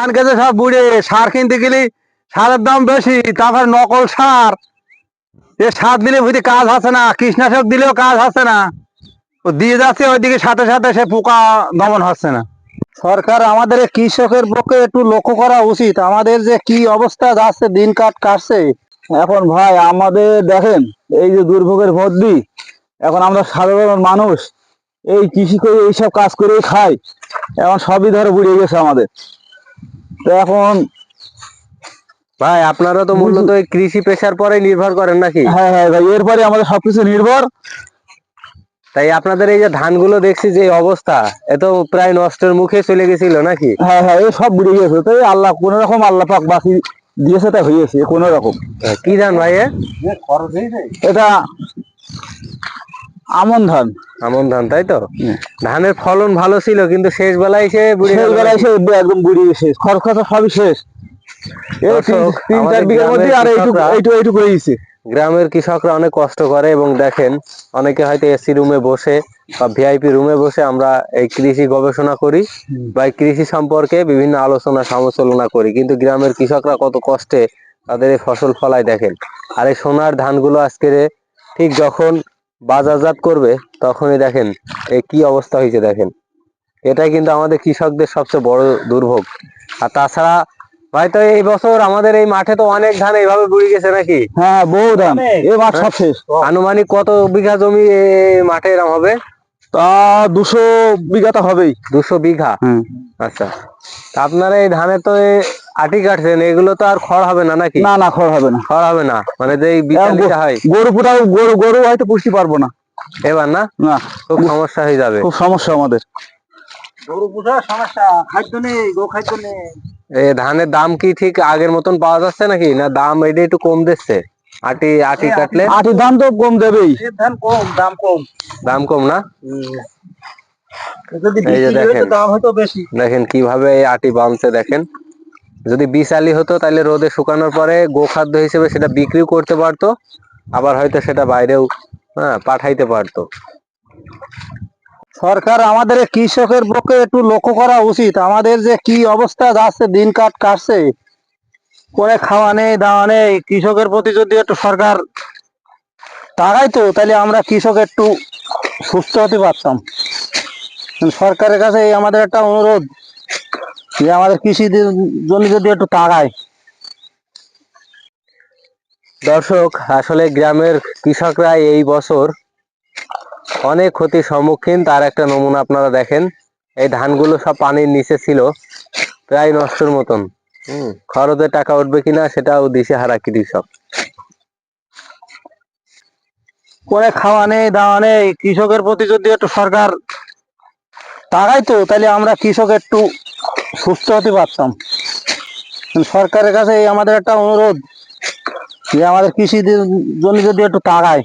ধান গেছে সব বুড়ে, সার কিনতে গেলি সারের দাম বেশি, তারপর নকল সার। এ সার দিলে বুঝি কাজ হচ্ছে না, কীটনাশক দিলেও কাজ হচ্ছে না। ও দিয়ে যাচ্ছে, ওইদিকে সাথে সাথে সে পোকা দমন হচ্ছে না। সরকার আমাদের কৃষকের পক্ষে একটু লক্ষ্য করা উচিত। আমাদের যে কি অবস্থা যাচ্ছে, দিন কাট কাটছে। এখন ভাই, আমাদের দেখেন, এই যে দুর্ভোগের মধ্যে এখন আমরা সাধারণ মানুষ, এই কৃষি করে এইসব কাজ করেই খাই। এখন সবই ধরে বুড়িয়ে গেছে আমাদের। তো এখন ভাই আপনারা তো মূলত কৃষি পেশার পরে নির্ভর করেন নাকি? হ্যাঁ হ্যাঁ ভাই এরপরে আমাদের সবকিছু নির্ভর। তাই আপনাদের এই যে ধানগুলো দেখছি যে অবস্থা এত প্রায় নষ্টের মুখে চলে গেছিল নাকি? হ্যাঁ হ্যাঁ এই সব বুড়িয়ে গেছে। তো আল্লাহ কোন রকম আল্লাহ পাক বাকি দিয়েছে তাই হয়েছে কোন রকম কি ধান ভাই এ? এটা আমন ধান। আমন ধান তাই তো? ধানের ফলন ভালো ছিল কিন্তু শেষ বেলায় সে শেষ বেলায় এসে একদম বুড়িয়ে শেষ খরচ সবই শেষ। তিন চার বিঘার মধ্যে আর এইটুকু এইটুকু এইটুকু হয়েছে গ্রামের কৃষকরা অনেক কষ্ট করে এবং দেখেন অনেকে হয়তো এসি রুমে বসে বা ভিআইপি রুমে বসে আমরা এই কৃষি গবেষণা করি বা কৃষি সম্পর্কে বিভিন্ন আলোচনা সমালোচনা করি। কিন্তু গ্রামের কৃষকরা কত কষ্টে তাদের এই ফসল ফলায় দেখেন। আর এই সোনার ধানগুলো আজকে ঠিক যখন বাজারজাত করবে তখনই দেখেন এই কি অবস্থা হয়েছে দেখেন। এটাই কিন্তু আমাদের কৃষকদের সবচেয়ে বড় দুর্ভোগ। আর তাছাড়া ভাই তো এই বছর আমাদের এই মাঠে তো অনেক ধান এইভাবে বুড়ি গেছে নাকি? হ্যাঁ বহু ধান। এ মাঠ সব শেষ। আনুমানিক কত বিঘা জমি মাঠে এরম হবে? তা দুশো বিঘা তো হবেই। দুশো বিঘা? আচ্ছা। আপনারা এই ধানে তো এ আটি কাটছেন এগুলো তো আর খড় হবে না নাকি? না না খড় হবে না। খড় হবে না? মানে যে বিচালিটা হয়। গরু পুটাও গরু গরু হয়তো পুষতে পারব না। এবার না? না। খুব সমস্যা হয়ে যাবে। খুব সমস্যা আমাদের। গরু সমস্যা। খাদ্য নেই গো খাদ্য নেই। এ ধানের দাম কি ঠিক আগের মতন পাওয়া যাচ্ছে নাকি? না দাম এটা একটু কম দিচ্ছে? আটি আটি কাটলে? আটির দাম তো কম দেবেই। ধান কম দাম কম। দাম কম না? দেখেন। কীভাবে আটি বাঁধছে দেখেন। যদি বিশালি হতো তাহলে রোদে শুকানোর পরে গোখাদ্য হিসেবে সেটা বিক্রিও করতে পারতো, আবার হয়তো সেটা বাইরেও হ্যাঁ পাঠাইতে পারতো। সরকার আমাদের কৃষকের পক্ষে একটু লক্ষ্য করা উচিত। আমাদের যে কি অবস্থা যাচ্ছে দিন কাট কাটছে করে খাওয়া নেই, দাওয়া নেই, কৃষকের প্রতি যদি একটু সরকার তাকাইতো তাহলে আমরা কৃষক একটু সুস্থ হতে পারতাম। সরকারের কাছে আমাদের একটা অনুরোধ যে আমাদের কৃষি জন্য যদি একটু তাকায় দর্শক, আসলে গ্রামের কৃষকরা এই বছর অনেক ক্ষতির সম্মুখীন, তার একটা নমুনা আপনারা দেখেন। এই ধানগুলো সব পানির নিচে ছিল, প্রায় নষ্টের মতন। হম, খরচের টাকা উঠবে কিনা সেটাও দিশে হারা কৃষক। করে খাওয়া নেই, দাওয়া নেই, কৃষকের প্রতি যদি একটু সরকার তাকাইতো, তাহলে আমরা কৃষক একটু সুস্থ হতে পারতাম। সরকারের কাছে আমাদের একটা অনুরোধ যে আমাদের কৃষি জন্য যদি একটু তাকায়।